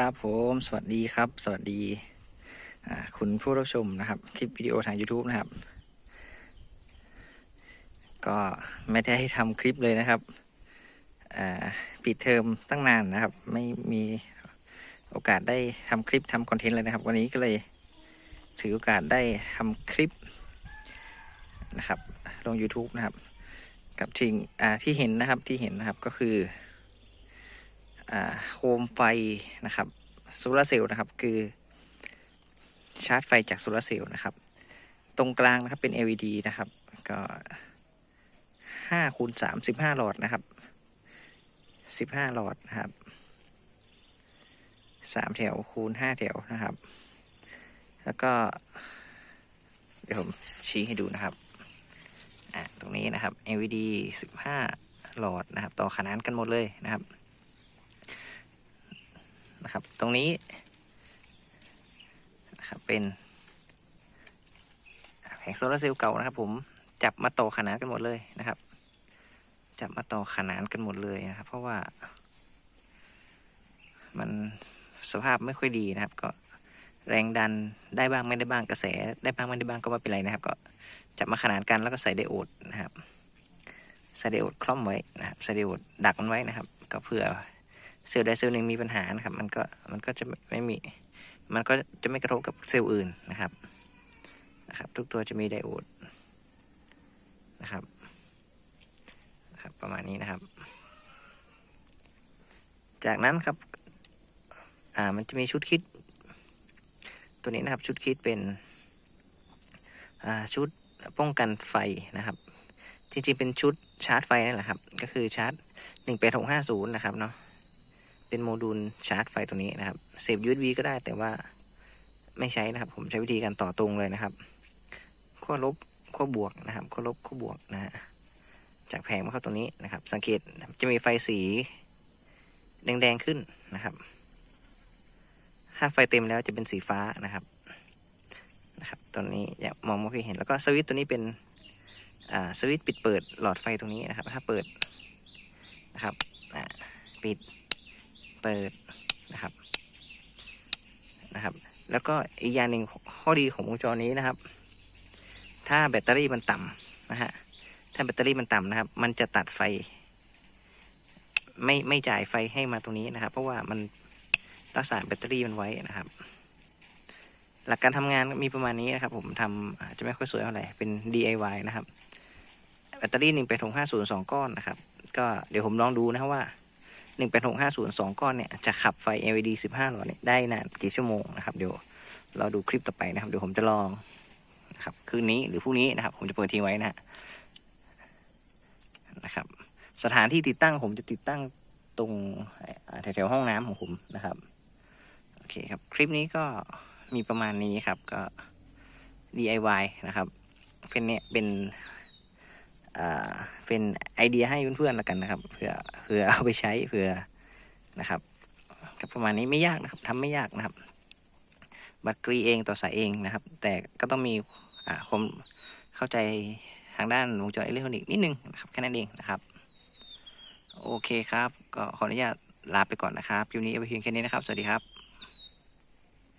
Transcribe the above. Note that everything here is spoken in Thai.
ครับผมสวัสดีครับ สวัสดีคุณผู้รับชมนะครับ คลิปวิดีโอทาง YouTube นะครับ ก็ไม่ได้ทำคลิปเลยนะครับปิดเทอมตั้งนานนะครับ ไม่มีโอกาสได้ทำคลิปทำคอนเทนต์เลยนะครับ วันนี้ก็เลยถือโอกาสได้ทำคลิปนะครับ ลง YouTube นะครับ กับทิ้งที่เห็นนะครับที่เห็นนะครับก็คือ โคมไฟนะครับโซลาเซลล์นะครับ คือชาร์จไฟจากโซลาเซลล์นะครับ ตรงกลางนะครับเป็น LED นะครับ ก็ห้าคูณสามสิบห้าหลอดนะครับสิบห้าหลอดนะครับสามแถวคูณห้าแถวนะครับ แล้วก็ เดี๋ยวผมชี้ให้ดูนะครับอ่าตรงนี้นะครับ LED สิบห้าหลอดนะครับ ต่อขนานกันหมดเลยนะครับ นะครับ ตรงนี้นะครับเป็นแผงโซลาร์เซลล์เก่านะครับ ผมจับมาต่อขนานกันหมดเลยนะครับ จับมาต่อขนานกันหมดเลยนะครับ เพราะว่า มันสภาพไม่ค่อยดีนะครับ ก็แรงดันได้บ้างไม่ได้บ้างกระแส ได้บ้างไม่ได้บ้างก็ไม่เป็นไรนะครับ ก็จับมาขนานกันแล้วก็ใส่ไดโอดนะครับใส่ไดโอดคล่อมไว้นะครับใส่ไดโอดดักมันไว้นะครับ ก็เผื่อ เซลล์ใดเซลล์หนึ่งมีปัญหานะครับ มันก็มันก็จะไม่มี มันก็จะไม่กระทบกับเซลล์อื่นนะครับนะครับ ทุกตัวจะมีไดโอดนะครับนะครับ ประมาณนี้นะครับ จากนั้นครับอ่ามันจะมีชุดคิด ตัวนี้นะครับ ชุดคิดเป็นอ่าชุดป้องกันไฟนะครับจริงๆเป็นชุดชาร์จไฟนั่นแหละครับ ก็คือชาร์จหนึ่งแปดหกห้าศูนย์นะครับเนาะ เป็นโมดูลชาร์จไฟตัวนี้นะครับเสียบ USB ก็ได้แต่ว่าไม่ใช้นะครับ ผมใช้วิธีการต่อตรงเลยนะครับขั้วลบขั้วบวกนะครับขั้วลบขั้วบวกนะฮะจากแผงมาเข้าตัวนี้นะครับ สังเกตจะมีไฟสีแดงๆขึ้นนะครับ ถ้าไฟเต็มแล้วจะเป็นสีฟ้านะครับนะครับตัวนี้อยากมองไม่ค่อยเห็นแล้วก็สวิตช์ตัวนี้เป็นอ่าสวิตช์ปิดเปิดหลอดไฟตรงนี้นะครับ ถ้าเปิดนะครับอ่าปิด เปิดนะครับนะครับ แล้วก็อีกอย่างหนึ่งข้อดีของวงจรนี้นะครับ ถ้าแบตเตอรี่มันต่ำนะฮะถ้าแบตเตอรี่มันต่ำนะครับ มันจะตัดไฟ ไม่ไม่จ่ายไฟให้มาตรงนี้นะครับ เพราะว่ามันรักษาแบตเตอรี่มันไว้นะครับ หลักการทำงานมีประมาณนี้นะครับ ผมทำอาจจะไม่ค่อยสวยเท่าไหร่เป็น DIY นะครับแบตเตอรี่หนึ่งแปดหกห้าศูนย์สองก้อนนะครับ ก็เดี๋ยวผมลองดูนะว่า หนึ่งแปดหกห้าศูนย์สองก้อนเนี่ยจะขับไฟ LED สิบห้าหลอดเนี่ยได้นานกี่ชั่วโมงนะครับเดี๋ยวเราดูคลิปต่อไปนะครับเดี๋ยวผมจะลองนะครับคืนนี้หรือพรุ่งนี้นะครับ ผมจะเปิดทิ้งไว้นะฮะนะครับ สถานที่ติดตั้งผมจะติดตั้งตรงแถวๆห้องน้ำของผมนะครับโอเคครับคลิปนี้ก็มีประมาณนี้ครับก็ DIY นะครับ เป็นเนี่ยเป็น เป็นไอเดียให้เพื่อนๆแล้วกันนะครับเผื่อเผื่อเอาไปใช้เผื่อนะครับก็ประมาณนี้ไม่ยากนะครับทำไม่ยากนะครับ บัตรกรีเองต่อสายเองนะครับ แต่ก็ต้องมีความเข้าใจทางด้านวงจรอิเล็กทรอนิกส์นิดนึงนะครับแค่นั้นเองนะครับ โอเคครับ ก็ขออนุญาตลาไปก่อนนะครับคลิปนี้เอาไปเพียงแค่นี้นะครับ สวัสดีครับ